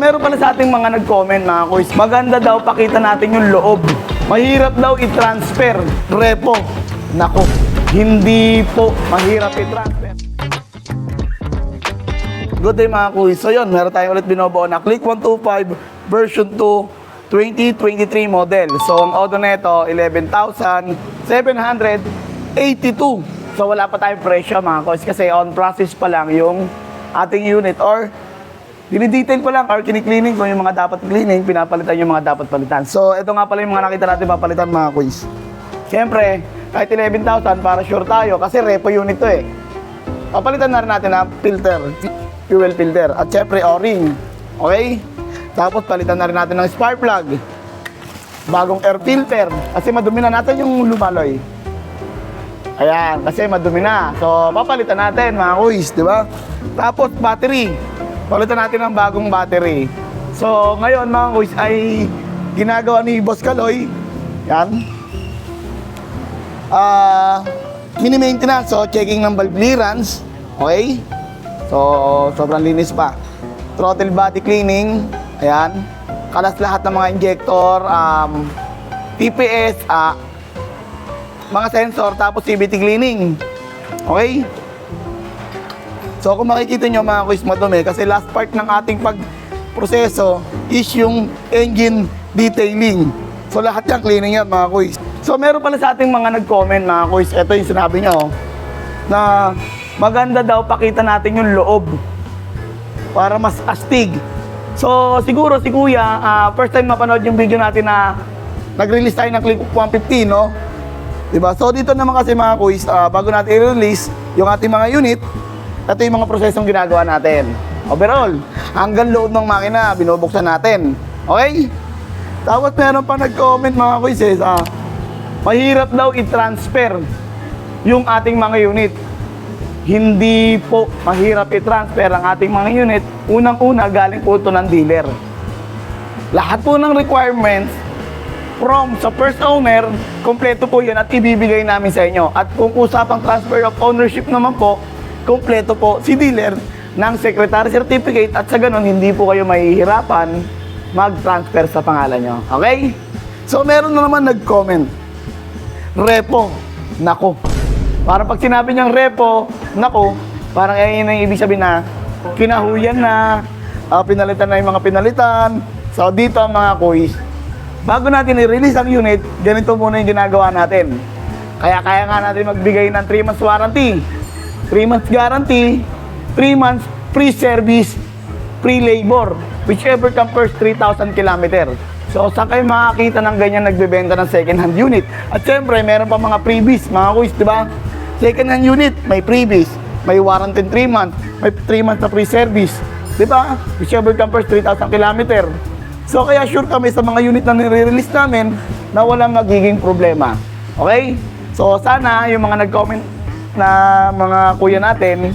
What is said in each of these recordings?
Meron pala sa ating mga nag-comment mga kuys, maganda daw pakita natin yung loob. Mahirap daw i-transfer. Repo. Nako, hindi po mahirap i-transfer. Good day mga kuys. So yun, meron tayong ulit binobuo na Click 125 version 2 2023 model. So ang order nito 11,782. So wala pa tayong presyo mga kuys kasi on process pa lang yung ating unit or Dinidetail ko lang or kiniklining ko yung mga dapat cleaning, pinapalitan yung mga dapat palitan. So, ito nga pala yung mga nakita natin papalitan mga quiz. Siyempre, kahit 11,000 para sure tayo kasi repo unit to eh. Papalitan na rin natin ang filter, fuel filter. At siyempre, o-ring. Okay? Tapos palitan na rin natin ng spark plug. Bagong air filter. Kasi madumi na natin yung lumaloy. Ayan, kasi madumi na. So, papalitan natin mga kuys, di ba? Tapos, battery. Palitan natin ng bagong battery. So, ngayon mga kuys ay ginagawa ni Boss Kaloy. Yan. Ah, mini maintenance, so checking ng valve clearance. Okay? So, sobrang linis pa. Throttle body cleaning. Ayan. Kalas lahat ng mga injector, um, TPS, ah, mga sensor, tapos CVT cleaning. Okay? So kung makikita nyo mga kuis madumi, kasi last part ng ating pagproseso is yung engine detailing. So lahat yan, cleaning yan mga kuis. So meron pala sa ating mga nag-comment mga kuis, ito yung sinabi nyo, na maganda daw pakita natin yung loob para mas astig. So siguro si Kuya, ah, first time mapanood yung video natin na nag-release tayo ng Click 150, no? Diba? So dito naman kasi mga kuis, ah, bago natin i-release yung ating mga unit, ito yung mga prosesong ginagawa natin. Overall, hanggang loob ng makina, binubuksan natin. Okay? Tapos meron pa nag-comment mga kuis eh, ah, mahirap daw i-transfer yung ating mga unit. Hindi po mahirap i-transfer ang ating mga unit. Unang-una, galing po ito ng dealer. Lahat po ng requirements from sa first owner, kompleto po yan at ibibigay namin sa inyo. At kung usapang transfer of ownership naman po, kompleto po si dealer ng secretary certificate at sa ganun hindi po kayo mahihirapan mag-transfer sa pangalan nyo. Okay? So meron na naman nag-comment. Repo. Nako. Parang pag sinabi niyang repo, nako, parang ayun na yung ibig sabihin na kinahuyan na, ah, pinalitan na yung mga pinalitan. So dito ang mga kuis, bago natin i-release ang unit, ganito muna yung ginagawa natin. Kaya kaya nga natin magbigay ng 3 months warranty, 3 months guarantee, 3 months free service, free labor, whichever comes first 3,000 km. So, saan kayo makakita ng ganyan nagbebenta ng second-hand unit? At syempre, meron pa mga freebies, mga kuys, di ba? Second-hand unit, may freebies, may warranty 3 months, may 3 months na free service. Di ba? Whichever comes first 3,000 km. So, kaya sure kami sa mga unit na nire-release namin na walang magiging problema. Okay? So, sana yung mga nag-comment na mga kuya natin,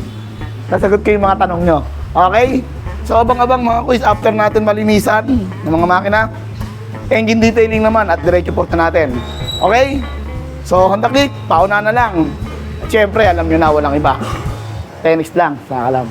nasagot ko yung mga tanong nyo. Okay? So, abang-abang mga kuys, after natin malinisan ng mga makina, engine detailing naman at diretso port na natin. Okay? So, Honda Click, pauna na lang. At syempre, alam nyo na, walang iba. Tennis lang, sa alam.